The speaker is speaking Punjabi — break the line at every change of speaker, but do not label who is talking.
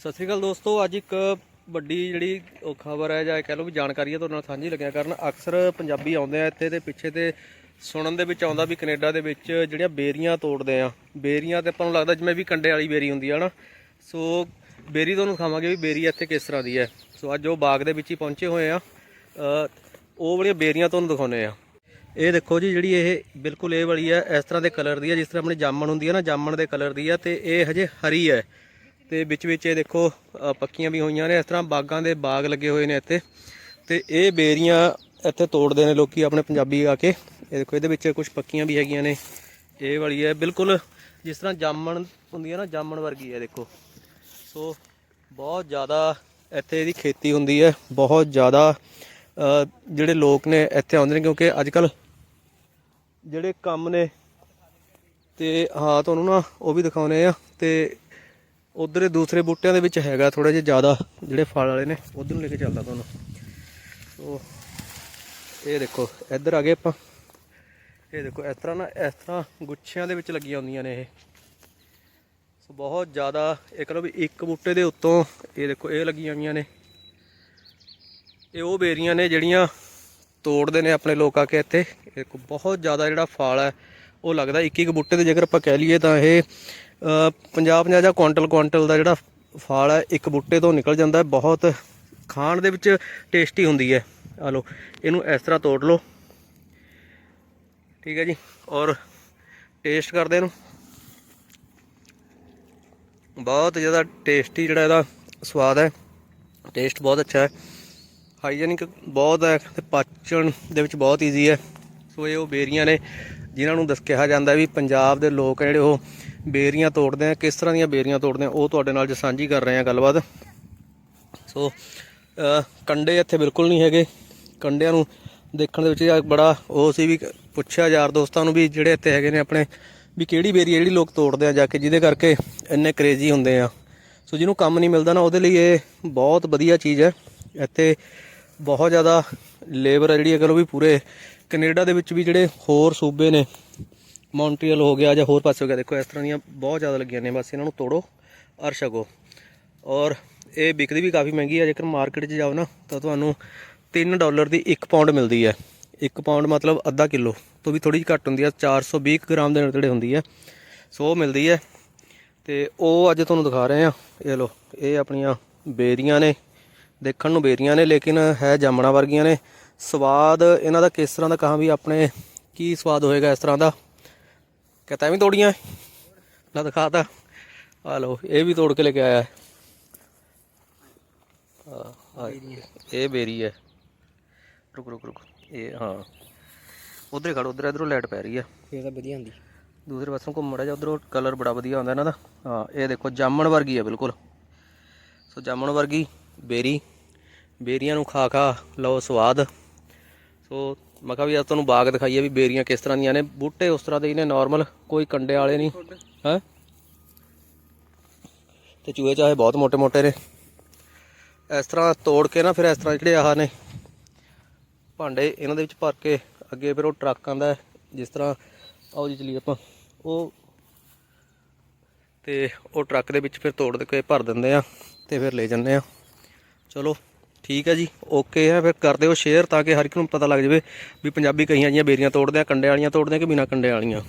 ਸਤਿ ਸ਼੍ਰੀ ਅਕਾਲ ਦੋਸਤੋ, ਅੱਜ ਇੱਕ ਵੱਡੀ ਜਿਹੜੀ ਉਹ ਖਬਰ ਹੈ ਜਾਂ ਕਹਿ ਲਓ ਵੀ ਜਾਣਕਾਰੀ ਹੈ, ਤੁਹਾਡੇ ਨਾਲ ਸਾਂਝੀ ਲੱਗਿਆ ਕਰਨ। ਅਕਸਰ ਪੰਜਾਬੀ ਆਉਂਦੇ ਆ ਇੱਥੇ ਤੇ ਪਿੱਛੇ ਤੇ ਸੁਣਨ ਦੇ ਵਿੱਚ ਆਉਂਦਾ ਵੀ ਕੈਨੇਡਾ ਦੇ ਵਿੱਚ ਜਿਹੜੀਆਂ ਬੇਰੀਆਂ ਤੋੜਦੇ ਆ। ਬੇਰੀਆਂ ਤੇ ਆਪਾਂ ਨੂੰ ਲੱਗਦਾ ਜਿਵੇਂ ਵੀ ਕੰਡੇ ਵਾਲੀ ਬੇਰੀ ਹੁੰਦੀ ਆ ਨਾ ਸੋ ਬੇਰੀ ਤੁਹਾਨੂੰ ਖਾਵਾਂਗੇ ਵੀ ਬੇਰੀ ਇੱਥੇ ਕਿਸ ਤਰ੍ਹਾਂ ਦੀ ਹੈ। ਸੋ ਅੱਜ ਉਹ ਬਾਗ ਦੇ ਵਿੱਚ ਹੀ ਪਹੁੰਚੇ ਹੋਏ ਆ। ਉਹ ਵਾਲੀਆਂ ਬੇਰੀਆਂ ਤੁਹਾਨੂੰ ਦਿਖਾਉਨੇ ਆ। ਇਹ ਦੇਖੋ ਜੀ, ਜਿਹੜੀ ਇਹ ਬਿਲਕੁਲ ਇਹ ਵਾਲੀ ਹੈ, ਇਸ ਤਰ੍ਹਾਂ ਦੇ ਕਲਰ ਦੀ ਹੈ, ਜਿਸ ਤਰ੍ਹਾਂ ਆਪਣੀ ਜਾਮਣ ਹੁੰਦੀ ਹੈ ਨਾ, ਜਾਮਣ ਦੇ ਕਲਰ ਦੀ ਹੈ ਤੇ ਇਹ ਹਜੇ ਹਰੀ ਹੈ। ਤੇ ਵਿੱਚ ਵਿੱਚ ਇਹ ਦੇਖੋ ਪੱਕੀਆਂ ਵੀ ਹੋਈਆਂ ਨੇ। ਇਸ ਤਰ੍ਹਾਂ ਬਾਗਾਂ ਦੇ ਬਾਗ ਲੱਗੇ ਹੋਏ ਨੇ ਇੱਥੇ। ਤੇ ਇਹ ਬੇਰੀਆਂ ਇੱਥੇ ਤੋੜਦੇ ਨੇ ਲੋਕੀ ਆਪਣੇ ਪੰਜਾਬੀ ਆ ਕੇ। ਇਹ ਦੇਖੋ, ਇਹਦੇ ਵਿੱਚ ਕੁਝ ਪੱਕੀਆਂ ਵੀ ਹੈਗੀਆਂ ਨੇ। ਇਹ ਵਾਲੀ ਹੈ, ਬਿਲਕੁਲ ਜਿਸ ਤਰ੍ਹਾਂ ਜਾਮਣ ਹੁੰਦੀ ਹੈ ਨਾ, ਜਾਮਣ ਵਰਗੀ ਹੈ, ਦੇਖੋ। ਸੋ ਬਹੁਤ ਜ਼ਿਆਦਾ ਇੱਥੇ ਇਹਦੀ ਖੇਤੀ ਹੁੰਦੀ ਹੈ। ਬਹੁਤ ਜ਼ਿਆਦਾ ਜਿਹੜੇ ਲੋਕ ਨੇ ਇੱਥੇ ਆਉਂਦੇ ਨੇ, ਕਿਉਂਕਿ ਅੱਜ ਕੱਲ ਜਿਹੜੇ ਕੰਮ ਨੇ, ਤੇ ਹਾਂ, ਤੁਹਾਨੂੰ ਨਾ ਉਹ ਵੀ ਦਿਖਾਉਨੇ ਆ। ਤੇ ਉਧਰ ਦੂਸਰੇ ਬੂਟਿਆਂ ਦੇ ਵਿੱਚ ਹੈਗਾ ਥੋੜਾ ਜਿਹਾ ਜ਼ਿਆਦਾ, ਜਿਹੜੇ ਫਲ ਵਾਲੇ ਨੇ, ਉਧਰ ਨੂੰ ਲੈ ਕੇ ਚੱਲਦਾ ਤੁਹਾਨੂੰ। ਸੋ ਇਹ ਦੇਖੋ, ਇੱਧਰ ਆ ਗਏ ਆਪਾਂ। ਇਹ ਦੇਖੋ, ਇਸ ਤਰ੍ਹਾਂ ਨਾ, ਇਸ ਤਰ੍ਹਾਂ ਗੁੱਛਿਆਂ ਦੇ ਵਿੱਚ ਲੱਗੀਆਂ ਹੁੰਦੀਆਂ ਨੇ ਇਹ। ਸੋ ਬਹੁਤ ਜ਼ਿਆਦਾ, ਇਹ ਕਹ ਲਓ ਵੀ ਇੱਕ ਬੂਟੇ ਦੇ ਉੱਤੋਂ ਇਹ ਦੇਖੋ, ਇਹ ਲੱਗੀਆਂ ਹੋਈਆਂ ਨੇ। ਇਹ ਉਹ ਬੇਰੀਆਂ ਨੇ ਜਿਹੜੀਆਂ ਤੋੜਦੇ ਨੇ ਆਪਣੇ ਲੋਕ ਆ ਕੇ ਇੱਥੇ। ਇਹ ਦੇਖੋ, ਬਹੁਤ ਜ਼ਿਆਦਾ ਜਿਹੜਾ ਫਲ ਹੈ, ਉਹ ਲੱਗਦਾ ਇੱਕ ਇੱਕ ਬੂਟੇ ਦੇ ਜੇਕਰ ਆਪਾਂ ਕਹਿ ਲਈਏ ਤਾਂ ਇਹ 50 50 ਜਾਂ ਕੁਆਂਟਲ ਕੁਆਂਟਲ ਦਾ ਜਿਹੜਾ ਫਲ ਹੈ, ਇੱਕ ਬੂਟੇ ਤੋਂ ਨਿਕਲ ਜਾਂਦਾ ਬਹੁਤ ਖਾਣ ਦੇ ਵਿੱਚ ਟੇਸਟੀ ਹੁੰਦੀ ਹੈ। ਆ ਲਓ, ਇਹਨੂੰ ਇਸ ਤਰ੍ਹਾਂ ਤੋੜ ਲਓ। ਠੀਕ ਹੈ ਜੀ, ਔਰ ਟੇਸਟ ਕਰਦੇ ਇਹਨੂੰ। ਬਹੁਤ ਜ਼ਿਆਦਾ ਟੇਸਟੀ ਜਿਹੜਾ ਇਹਦਾ ਸਵਾਦ ਹੈ। ਟੇਸਟ ਬਹੁਤ ਅੱਛਾ ਹੈ। ਹਾਈਜੀਨਿਕ ਬਹੁਤ ਹੈ ਤੇ ਪਾਚਣ ਦੇ ਵਿੱਚ ਬਹੁਤ ਈਜ਼ੀ ਹੈ। ਸੋ ਇਹ ਉਹ ਬੇਰੀਆਂ ਨੇ, ਜਿਨ੍ਹਾਂ ਨੂੰ ਦੱਸ ਕਿਹਾ ਜਾਂਦਾ ਵੀ ਪੰਜਾਬ ਦੇ ਲੋਕ ਆ ਜਿਹੜੇ ਉਹ ਬੇਰੀਆਂ ਤੋੜਦੇ ਆ ਕਿਸ ਤਰ੍ਹਾਂ ਦੀਆਂ ਬੇਰੀਆਂ ਤੋੜਦੇ ਆ ਉਹ ਤੁਹਾਡੇ ਨਾਲ ਜੇ ਸਾਂਝੀ ਕਰ ਰਹੇ ਆ ਗੱਲਬਾਤ। ਸੋ ਅ, ਕੰਡੇ ਇੱਥੇ ਬਿਲਕੁਲ ਨਹੀਂ ਹੈਗੇ। ਕੰਡਿਆਂ ਨੂੰ ਦੇਖਣ ਦੇ ਵਿੱਚ ਬੜਾ ਉਹ ਸੀ ਵੀ ਪੁੱਛਿਆ ਯਾਰ ਦੋਸਤਾਂ ਨੂੰ ਵੀ ਜਿਹੜੇ ਇੱਥੇ ਹੈਗੇ ਨੇ ਆਪਣੇ ਵੀ ਕਿਹੜੀ ਬੇਰੀ ਜਿਹੜੀ ਲੋਕ ਤੋੜਦੇ ਆ ਜਾ ਕੇ ਜਿਹਦੇ ਕਰਕੇ ਇੰਨੇ ਕ੍ਰੇਜ਼ੀ ਹੁੰਦੇ ਆ। ਸੋ ਜਿਹਨੂੰ ਕੰਮ ਨਹੀਂ ਮਿਲਦਾ ਨਾ ਉਹਦੇ ਲਈ ਇਹ ਬਹੁਤ ਵਧੀਆ ਚੀਜ਼ ਹੈ। ਇੱਥੇ ਬਹੁਤ ਜ਼ਿਆਦਾ ਲੇਬਰ ਹੈ ਜਿਹੜੀ ਅਗਰ ਉਹ ਵੀ ਪੂਰੇ ਕੈਨੇਡਾ ਦੇ ਵਿੱਚ ਵੀ ਜਿਹੜੇ ਹੋਰ ਸੂਬੇ ਨੇ ਮੌਂਟਰੀਅਲ ਹੋ ਗਿਆ ਜਾਂ ਹੋਰ ਪਾਸੇ ਹੋ ਗਿਆ, ਦੇਖੋ ਇਸ ਤਰ੍ਹਾਂ ਦੀਆਂ ਬਹੁਤ ਜ਼ਿਆਦਾ ਲੱਗੀਆਂ ਨੇ, ਬਸ ਇਹਨਾਂ ਨੂੰ ਤੋੜੋ ਅਰ ਛਕੋ। ਔਰ ਇਹ ਵਿਕਦੀ ਵੀ ਕਾਫੀ ਮਹਿੰਗੀ ਹੈ ਜੇਕਰ ਮਾਰਕੀਟ 'ਚ ਜਾਓ ਨਾ, ਤਾਂ ਤੁਹਾਨੂੰ 3 ਡਾਲਰ ਦੀ 1 ਪਾਉਂਡ ਮਿਲਦੀ ਹੈ। 1 ਪਾਉਂਡ ਮਤਲਬ ਅੱਧਾ ਕਿਲੋ ਤੋਂ ਵੀ ਥੋੜੀ ਜਿਹੀ ਘੱਟ ਹੁੰਦੀ ਹੈ 420 ਗ੍ਰਾਮ ਦੇ ਨੇੜੇ ਹੁੰਦੀ ਹੈ। ਸੋ ਉਹ ਮਿਲਦੀ ਹੈ ਤੇ ਉਹ ਅੱਜ ਤੁਹਾਨੂੰ ਦਿਖਾ ਰਹੇ ਆ ਇਹ ਲੋ ਇਹ ਆਪਣੀਆਂ ਬੇਰੀਆਂ ਨੇ, ਦੇਖਣ ਨੂੰ ਬੇਰੀਆਂ ਨੇ, ਲੇਕਿਨ ਹੈ ਜਾਮਣਾ ਵਰਗੀਆਂ ਨੇ। ਸਵਾਦ ਇਹਨਾਂ ਦਾ ਕਿਸ ਤਰ੍ਹਾਂ ਦਾ, ਕਹਾਂ ਵੀ ਆਪਣੇ ਕੀ ਸਵਾਦ ਹੋਏਗਾ ਇਸ ਤਰ੍ਹਾਂ ਦਾ। ਕਹਤਾ ਵੀ ਤੋੜੀਆਂ। ਲੈ ਦਿਖਾਤਾ ਆ ਲੋ ਇਹ ਵੀ ਤੋੜ ਕੇ ਲੈ ਕੇ ਆਇਆ। ਹੈ ਇਹ ਬੇਰੀ ਹੈ। ਰੁਕ ਰੁਕ ਰੁਕ। ਇਹ ਹਾਂ। ਉਧਰ ਖੜ ਉਧਰ ਇਧਰੋਂ ਲਾਈਟ ਪੈ ਰਹੀ ਹੈ
ਇਹ ਤਾਂ ਵਧੀਆ ਹੁੰਦੀ।
ਦੂਸਰੇ ਪਾਸੋਂ ਘੁੰਮੜਾ ਜਾ ਉਧਰੋਂ ਕਲਰ ਬੜਾ ਵਧੀਆ ਹੁੰਦਾ ਇਹਨਾਂ ਦਾ। ਹਾਂ ਇਹ ਦੇਖੋ ਜਾਮਣ ਵਰਗੀ ਹੈ ਬਿਲਕੁਲ। ਸੋ ਜਾਮਣ ਵਰਗੀ ਬੇਰੀ। ਬੇਰੀਆਂ ਨੂੰ ਖਾ ਖਾ ਲਓ ਸਵਾਦ। ਸੋ ਮੈਂ ਕਿਹਾ ਵੀ ਅੱਜ ਤੁਹਾਨੂੰ ਬਾਗ ਦਿਖਾਈਏ ਵੀ ਬੇਰੀਆਂ ਕਿਸ ਤਰ੍ਹਾਂ ਦੀਆਂ ਨੇ। ਬੂਟੇ ਉਸ ਤਰ੍ਹਾਂ ਦੇ ਹੀ ਨੇ ਨਾਰਮਲ ਕੋਈ ਕੰਡੇ ਵਾਲੇ ਨਹੀਂ। ਹੈ? ਤੇ ਚੂਹੇ ਚਾਹੇ ਬਹੁਤ ਮੋਟੇ ਮੋਟੇ ਨੇ। ਇਸ ਤਰ੍ਹਾਂ ਤੋੜ ਕੇ ਨਾ ਫਿਰ ਇਸ ਤਰ੍ਹਾਂ ਜਿਹੜੇ ਆਹ ਨੇ ਭਾਂਡੇ ਇਹਨਾਂ ਦੇ ਵਿੱਚ ਭਰ ਕੇ ਅੱਗੇ ਫਿਰ ਉਹ ਟਰੱਕ ਆਂਦਾ ਜਿਸ ਤਰ੍ਹਾਂ ਆਓ ਜੀ ਚਲੀਏ ਆਪਾਂ। ਉਹ ਤੇ ਉਹ ਟਰੱਕ ਦੇ ਵਿੱਚ ਫਿਰ ਤੋੜ ਕੇ ਭਰ ਦਿੰਦੇ ਆ ਤੇ ਫਿਰ ਲੈ ਜਾਂਦੇ ਆ। ਚਲੋ। ਠੀਕ ਹੈ ਜੀ ਓਕੇ ਹੈ ਫਿਰ ਕਰ ਦਿਓ ਸ਼ੇਅਰ ਤਾਂ ਕਿ ਹਰ ਇੱਕ ਨੂੰ ਪਤਾ ਲੱਗ ਜਾਵੇ ਵੀ ਪੰਜਾਬੀ ਕਹੀਆਂ ਜੀਆਂ ਬੇਰੀਆਂ ਤੋੜਦੇ ਆ ਕੰਡੇ ਵਾਲੀਆਂ ਤੋੜਦੇ ਆ ਕਿ ਬਿਨਾਂ ਕੰਡੇ ਵਾਲੀਆਂ।